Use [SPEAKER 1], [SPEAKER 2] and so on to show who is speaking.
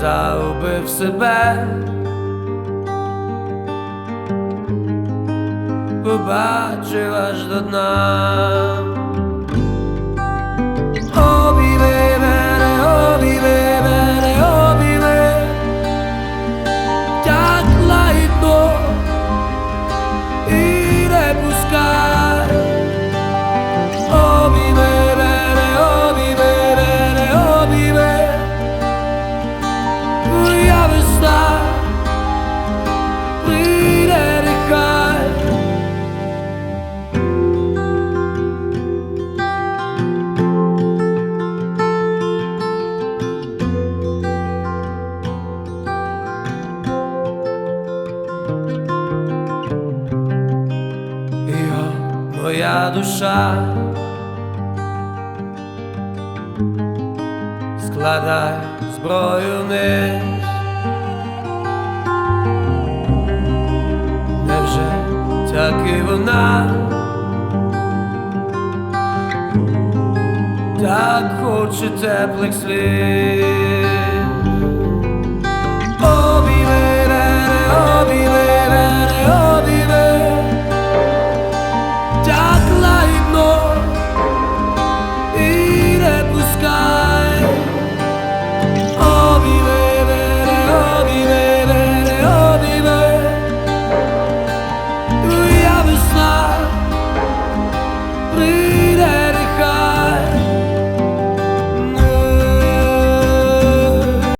[SPEAKER 1] загубив себе. Побачив аж до дна. Обійми мене, обійми мене, обійми, так моя душа. Складай зброю вниз. Невже так і вона? Так хоче теплих слів